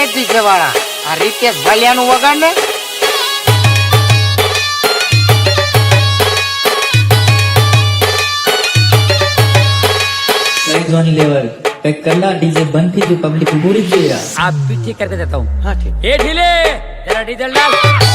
DJ વાળા આ રીતેશ ભાલિયાનું વગાડ ને कई ध्वनि लेवल कई कला डीजे बंद थी जो पब्लिक पूरी जी यार आप भी ठीक करके देता हूँ હા ઠીક ए ढीले जरा डीजल डाल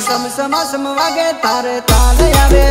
સમ સમ વાગે તારે તાલ આવેલી